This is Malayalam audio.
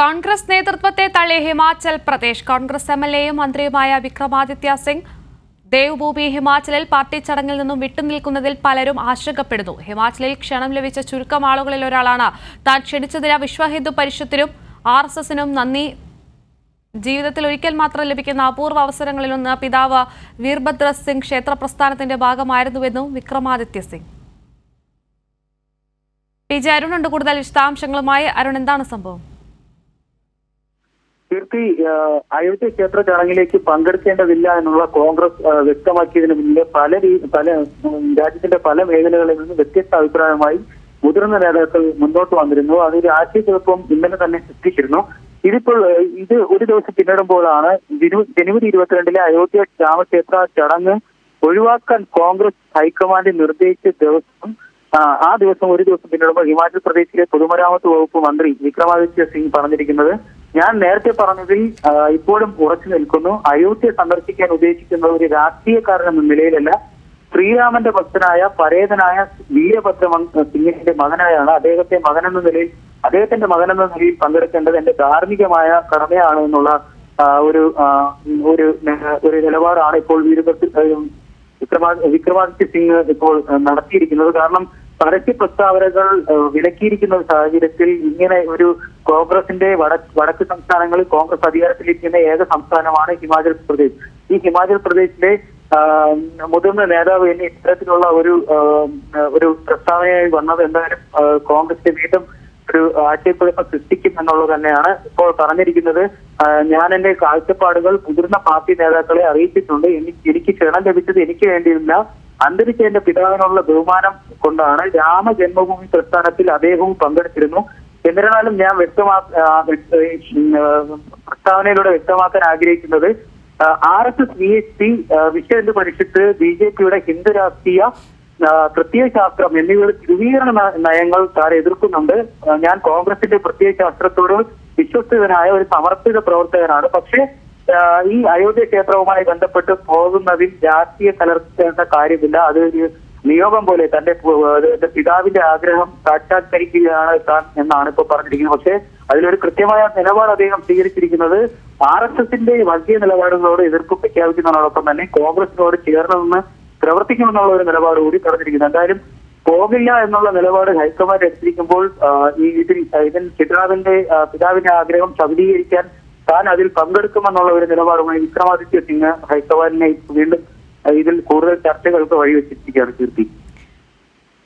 കോൺഗ്രസ് നേതൃത്വത്തെ തള്ളി ഹിമാചൽ പ്രദേശ്. കോൺഗ്രസ് എം എൽ എയും മന്ത്രിയുമായ വിക്രമാദിത്യ സിംഗ് ദേവ്ഭൂമി ഹിമാചലിൽ പാർട്ടി ചടങ്ങിൽ നിന്നും വിട്ടുനിൽക്കുന്നതിൽ പലരും ആശങ്കപ്പെടുന്നു. ഹിമാചലിൽ ക്ഷണം ലഭിച്ച ചുരുക്കം ആളുകളിൽ ഒരാളാണ്. താൻ ക്ഷണിച്ചതിന് വിശ്വ ഹിന്ദു പരിഷത്തിനും ആർ എസ് എസിനും നന്ദി. ജീവിതത്തിൽ ഒരിക്കൽ മാത്രം ലഭിക്കുന്ന അപൂർവ അവസരങ്ങളിലൊന്ന് പിതാവ് വീർഭദ്ര സിംഗ് ക്ഷേത്ര പ്രസ്ഥാനത്തിന്റെ ഭാഗമായിരുന്നുവെന്നും വിക്രമാദിത്യ സിംഗ്. പി ജെ അരുണുണ്ട് കൂടുതൽ വിശദാംശങ്ങളുമായി. അരുൺ എന്താണ് സംഭവം? ആഹ് അയോധ്യ ക്ഷേത്ര ചടങ്ങിലേക്ക് പങ്കെടുക്കേണ്ടതില്ല എന്നുള്ള കോൺഗ്രസ് വ്യക്തമാക്കിയതിന് പിന്നിലെ പല പല രാജ്യത്തിന്റെ പല മേഖലകളിൽ നിന്ന് വ്യത്യസ്ത അഭിപ്രായമായി മുതിർന്ന നേതാക്കൾ മുന്നോട്ട് വന്നിരുന്നു. അതൊരു ആശയക്കുഴപ്പം ഇന്നലെ തന്നെ സൃഷ്ടിച്ചിരുന്നു. ഇതിപ്പോൾ ഇത് ഒരു ദിവസം പിന്നിടുമ്പോഴാണ് ജനുവരി ഇരുപത്തിരണ്ടിലെ അയോധ്യ രാമക്ഷേത്ര ചടങ്ങ് ഒഴിവാക്കാൻ കോൺഗ്രസ് ഹൈക്കമാൻഡ് നിർദ്ദേശിച്ച ദിവസം ആ ദിവസം ഒരു ദിവസം പിന്നിടുമ്പോൾ ഹിമാചൽ പ്രദേശിലെ പൊതുമരാമത്ത് വകുപ്പ് മന്ത്രി വിക്രമാദിത്യ സിംഗ് പറഞ്ഞിരിക്കുന്നത് ഞാൻ നേരത്തെ പറഞ്ഞതിൽ ഇപ്പോഴും ഉറച്ചു നിൽക്കുന്നു. അയോധ്യ സന്ദർശിക്കാൻ ഉദ്ദേശിക്കുന്ന ഒരു രാഷ്ട്രീയക്കാരൻ എന്ന നിലയിലല്ല. ശ്രീരാമന്റെ ഭക്തനായ പരേതനായ വീരഭദ്ര സിംഗിന്റെ മകനായാണ് അദ്ദേഹത്തെ മകനെന്ന നിലയിൽ അദ്ദേഹത്തിന്റെ മകനെന്ന നിലയിൽ പങ്കെടുക്കേണ്ടത് എന്റെ ധാർമ്മികമായ കടമയാണ് എന്നുള്ള ഒരു ഒരു ഒരു നിലപാടാണ് ഇപ്പോൾ വീരഭദ്ര വിക്രമാദിത്യ സിംഗ് ഇപ്പോൾ നടത്തിയിരിക്കുന്നത്. കാരണം പരസ്യ പ്രസ്താവനകൾ വിലക്കിയിരിക്കുന്ന ഒരു സാഹചര്യത്തിൽ ഇങ്ങനെ ഒരു കോൺഗ്രസിന്റെ വട വടക്ക് സംസ്ഥാനങ്ങളിൽ കോൺഗ്രസ് അധികാരത്തിലിരിക്കുന്ന ഏക സംസ്ഥാനമാണ് ഹിമാചൽ പ്രദേശ്. ഈ ഹിമാചൽ പ്രദേശിലെ മുതിർന്ന നേതാവ് എന്നെ ഇത്തരത്തിലുള്ള ഒരു ഒരു പ്രസ്താവനയായി വന്നത് എന്തായാലും കോൺഗ്രസിന്റെ വീണ്ടും ഒരു ആശയക്കുഴപ്പം സൃഷ്ടിക്കും എന്നുള്ളത് തന്നെയാണ് ഇപ്പോൾ പറഞ്ഞിരിക്കുന്നത്. ഞാൻ എന്റെ കാഴ്ചപ്പാടുകൾ മുതിർന്ന പാർട്ടി നേതാക്കളെ അറിയിച്ചിട്ടുണ്ട്. എനിക്ക് എനിക്ക് ക്ഷണം ലഭിച്ചത് എനിക്ക് വേണ്ടിയില്ല. അന്തരിച്ച എന്റെ പിതാവിനുള്ള ബഹുമാനം കൊണ്ടാണ് രാമജന്മഭൂമി പ്രസ്ഥാനത്തിൽ അദ്ദേഹവും പങ്കെടുത്തിരുന്നു. എന്നിരുന്നാലും ഞാൻ വ്യക്തമാ പ്രസ്താവനയിലൂടെ വ്യക്തമാക്കാൻ ആഗ്രഹിക്കുന്നത് R S S V H P Vishwa Hindu Parishad B J പിയുടെ ഹിന്ദു രാഷ്ട്രീയ ആ, പ്രത്യയശാസ്ത്രം എന്നിവയുടെ ധ്രുവീകരണ നയങ്ങൾ താൻ എതിർക്കുന്നുണ്ട്. ഞാൻ കോൺഗ്രസിന്റെ പ്രത്യയശാസ്ത്രത്തോട് വിശ്വസ്തനായ ഒരു സമർപ്പിത പ്രവർത്തകനാണ്. പക്ഷേ ഈ അയോധ്യ ക്ഷേത്രവുമായി ബന്ധപ്പെട്ട് പോകുന്നതിൽ രാഷ്ട്രീയ കലർത്തേണ്ട കാര്യമില്ല. അത് നിയോഗം പോലെ തന്റെ പിതാവിന്റെ ആഗ്രഹം സാക്ഷാത്കരിക്കുകയാണ് താൻ എന്നാണ് ഇപ്പോൾ പറഞ്ഞിരിക്കുന്നത്. പക്ഷേ അതിലൊരു കൃത്യമായ നിലപാട് അദ്ദേഹം സ്വീകരിച്ചിരിക്കുന്നത് ആർ എസ് എസിന്റെ വർഗീയ നിലപാടുകളോട് എതിർപ്പ് പ്രഖ്യാപിക്കുന്നതിനോടൊപ്പം തന്നെ കോൺഗ്രസിനോട് ചേർന്ന് നിന്ന് പ്രവർത്തിക്കുമെന്നുള്ള ഒരു നിലപാട് കൂടി പറഞ്ഞിരിക്കുന്നു. എന്തായാലും പോകില്ല എന്നുള്ള നിലപാട് ഹൈക്കമാൻഡ് എടുത്തിരിക്കുമ്പോൾ ഈ ഇതിൽ ഇതിൽ പിതാവിന്റെ പിതാവിന്റെ ആഗ്രഹം സബലീകരിക്കാൻ താൻ അതിൽ പങ്കെടുക്കുമെന്നുള്ള ഒരു നിലപാടുമായി വിക്രമാദിത്യ സിംഗ് ഹൈക്കമാൻഡിനെ വീണ്ടും ഇതിൽ കൂടുതൽ ചർച്ചകൾക്ക് വഴിവെച്ചിരിക്കുകയാണ് കീർത്തി.